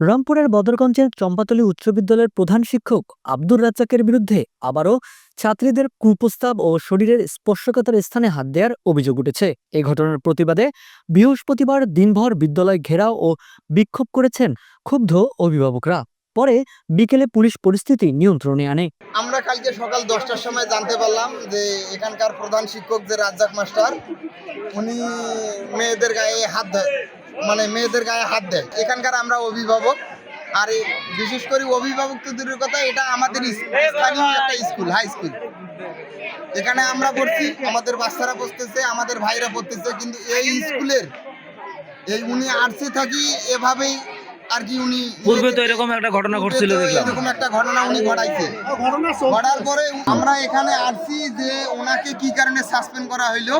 রংপুরের বদরগঞ্জের চম্পাতলী উচ্চ বিদ্যালয়ের প্রধান শিক্ষক আব্দুর রাজ্জাকের বিরুদ্ধে আবারও ছাত্রীদের কুপ্রস্তাব ও শরীরের স্পর্শকাতর স্থানে হাত দেওয়ার অভিযোগ উঠেছে। এ ঘটনার প্রতিবাদে বৃহস্পতিবার দিনভর বিদ্যালয় ঘেরাও ও বিক্ষোভ করেছেন ক্ষুব্ধ অভিভাবকরা। পরে বিকেলে পুলিশ পরিস্থিতি নিয়ন্ত্রণে আনে। আমরা কালকে সকাল দশটার সময় জানতে পারলাম যে এখানকার প্রধান শিক্ষক যে রাজ্জাক মাস্টার, উনি মেয়েদের গায়ে হাত মানে মেয়েদের গায়ে হাত দেয়। এখানকার আমরা অভিভাবক আর বিশেষ করে অভিভাবক তো দূরের কথা এটা আমাদের স্থানীয় একটা স্কুল হাই স্কুল এখানে আমরা পড়ছি আমাদের বাচ্চারা পড়তেছে আমাদের ভাইরা পড়তেছে কিন্তু এই স্কুলের এই উনি আর্টসে থাকি এভাবেই আর কি উনি পূর্বে তো এরকম একটা ঘটনা ঘটছিল দেখলাম। এরকম একটা ঘটনা উনি ঘটাইছে। ঘটার পরে আমরা এখানে আসছি যে ওনাকে কি কারণে সাসপেন্ড করা হইল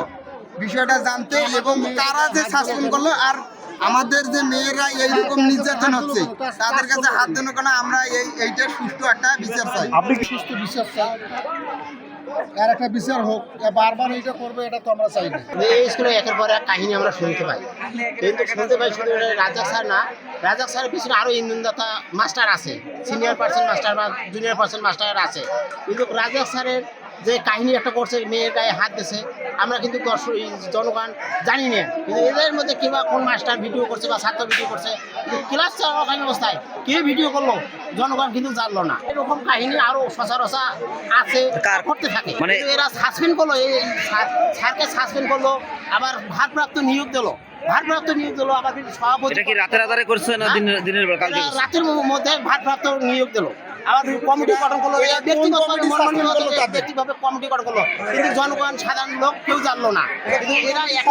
বিষয়টা জানতে এবং তারা যে সাসপেন্ড করল আর আমাদের যে মেয়েরা এইরকম নির্যাতন হচ্ছে তাদের কাছে হাত দেন কেন? আমরা এই এইটা সুষ্ঠু একটা বিচার চাই। আপনি কি সুস্থ বিশ্বাস চান? আর একটা বিচার হোক বারবার এটা করবে এটা তো আমরা চাই না। এই স্কুলে একের পর এক কাহিনী আমরা শুনতে পাই। কিন্তু শুনতে পাই শুধু রাজাক স্যার না রাজাক স্যারের পিছনে আরও ইন্ধনদাতা মাস্টার আছে সিনিয়র পার্সন মাস্টার বা জুনিয়র পার্সন মাস্টার আছে। কিন্তু রাজাক স্যারের যে কাহিনী একটা করছে মেয়ের গায়ে হাত দিয়েছে আমরা কিন্তু দর্শক জনগণ জানি না। কিন্তু এদের মধ্যে কিংবা কোন মাস্টার ভিডিও করছে বা ছাত্র ভিডিও করছে ক্লাস চলাকালীন অবস্থায় কে ভিডিও করল জনগণ কিন্তু জানলো না। এরকম কাহিনী আরও সচরাচর আছে কার- করতে থাকে। মানে- এরা সাসপেন্ড করল এই স্যারকে সাসপেন্ড করল আবার ভারপ্রাপ্ত নিয়োগ দিলো। ভারপ্রাপ্ত নিয়োগ দিলো আবার সভাপতি এটা কি রাতে রাতারে করছে না দিনের দিনের কালকে রাতের মধ্যে ভারপ্রাপ্ত নিয়োগ দিলো। আবার কমিটি গঠন করল এরা কোন ব্যক্তিগত committee মর্মান্তিক suspend করল তাদের? ব্যক্তিভাবে কমিটি গঠন করল। কিন্তু জনগণ সাধারণ লোক কেউ জানলো না। কিন্তু এরা এক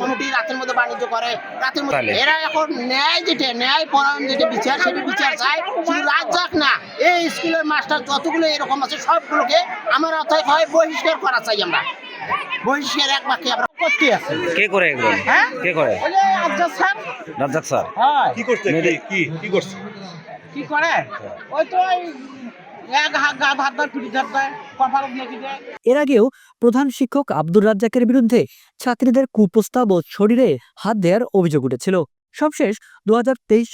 কমিটি রাতের মধ্যে বাণিজ্য করে। রাতের মধ্যে এরা এখন ন্যায় যেটা ন্যায় পরায়ণ যেটা বিচার সেটা বিচার চায়। শুধু রাত যাক না এই স্কুলের মাস্টার যতগুলো এরকম আছে সবগুলোকে আমার অর্থাৎ হয় বহিষ্কার করা চাই আমরা। বহিষ্কার এক বাক্যে আমরা করতে আছে। কে করে হ্যাঁ? কে করে? স্যার। রাজ্জাক স্যার। হয়। কি করতে কি কি করছে? কি করে? ওই তো এর আগেও প্রধান শিক্ষক আব্দুর রাজ্জাকের বিরুদ্ধে ছাত্রীদের কুপ্রস্তাব ও শরীরে হাত দেওয়ার অভিযোগ উঠেছিল। সবশেষ দু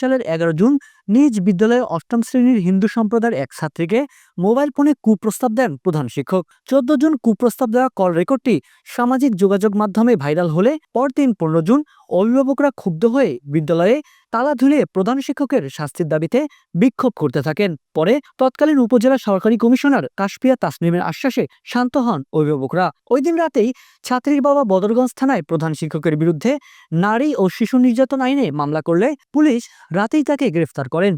সালের এগারো জুন নিজ বিদ্যালয়ে অষ্টম শ্রেণির হিন্দু সম্প্রদায়ের এক ছাত্রীকে মোবাইল ফোনে কুপ্রস্তাব দেন প্রধান শিক্ষক। চোদ্দ জুন কুপ্রস্তাব দেওয়া কল রেকর্ডটি সামাজিক যোগাযোগ মাধ্যমে ভাইরাল হলে পরদিন পনেরো জুন অভিভাবকরা ক্ষুব্ধ হয়ে বিদ্যালয়ে তালা ধুলে প্রধান শিক্ষকের শাস্তির দাবিতে বিক্ষোভ করতে থাকেন। পরে তৎকালীন উপজেলা সরকারি কমিশনার কাশপিয়া তাসনিমের আশ্বাসে শান্ত হন অভিভাবকরা। ওই দিন রাতেই ছাত্রীর বাবা বদরগঞ্জ থানায় প্রধান শিক্ষকের বিরুদ্ধে নারী ও শিশু নির্যাতন আইনে মামলা করলে পুলিশ রাতেই তাকে গ্রেফতার করেন।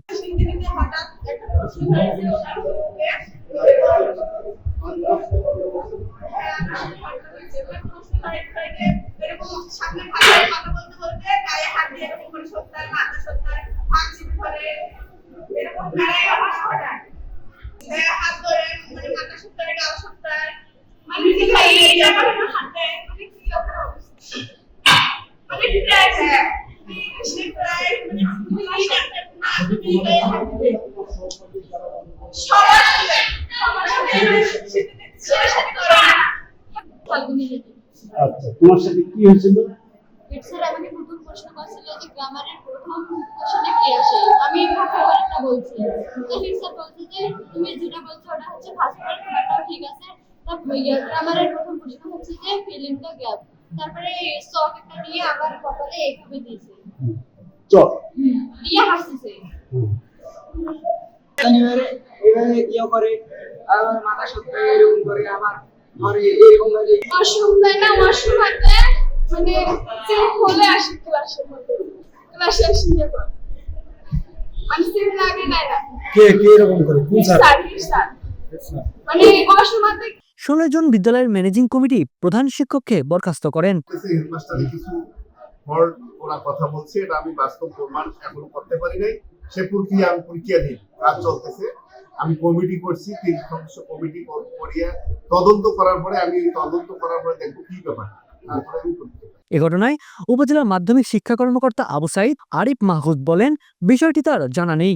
আচ্ছা তোমার সাথে কি হয়েছিল? প্রথম প্রশ্ন করছিল যে গ্রামারের প্রথম কোশ্চেনে কি আমি ভাষা বলছি তো যে, তুমি যেটা বলছো, ওটা হচ্ছে ফার্স্ট পার্ট ওটাও ঠিক আছে তারপর গ্রামারের প্রথম প্রশ্ন হচ্ছে যে ফিল ইন গ্যাপ তারপরে সক একটা নিয়ে আমার কপালে এইভাবে দিয়েছে। চল। দিয়ে হাসতেছে। এবারে এবারে ইয়ে করে আমার মাথা সত্যি এরকম করে আমার ধরে এরকম করে ওয়াশরুম দেয় না ওয়াশরুম হাতে মানে চেক হলে আসে ক্লাসের মধ্যে। ক্লাসে আসে নিয়ে পড়ে মানে চেক লাগে দেয় না কে কে এরকম করে? কোন স্যার স্যার। মানে ষোলো জন বিদ্যালয়ের ম্যানেজিং কমিটি প্রধান শিক্ষককে বরখাস্ত করেন। ওরা কথা বলছে এটা আমি বাস্তব প্রমাণ এখনও করতে পারি নাই। সে প্রক্রিয়া আমি প্রক্রিয়া দিই কাজ চলতেছে। আমি কমিটি করছি তিন সদস্য কমিটি করিয়া তদন্ত করার পরে আমি তদন্ত করার পরে দেখব কি ব্যাপার। তারপরে আমি এ ঘটনায় উপজেলার মাধ্যমিক শিক্ষা কর্মকর্তা আবু সাইদ আরিফ মাহমুদ বলেন বিষয়টি তার জানা নেই।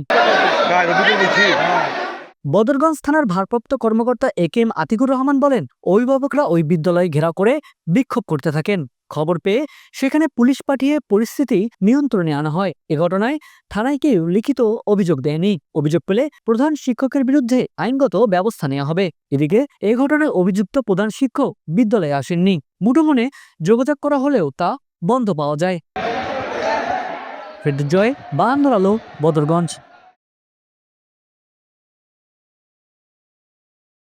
বদরগঞ্জ থানার ভারপ্রাপ্ত কর্মকর্তা A K M Atiqur Rahman বলেন, অভিভাবকরা ওই বিদ্যালয় ঘেরাও করে বিক্ষোভ করতে থাকেন। খবর পেয়ে সেখানে পুলিশ পাঠিয়ে পরিস্থিতি নিয়ন্ত্রণে আনা হয়। এ ঘটনায় থানায় কেউ লিখিত অভিযোগ দেয়নি। অভিযোগ পেলে প্রধান শিক্ষকের বিরুদ্ধে আইনগত ব্যবস্থা নেওয়া হবে। এদিকে এ ঘটনায় অভিযুক্ত প্রধান শিক্ষক বিদ্যালয়ে আসেননি। মুঠোফোনে যোগাযোগ করা হলেও তা বন্ধ পাওয়া যায়। ফেরদুস জয় বাহান্দর আলো, বদরগঞ্জ।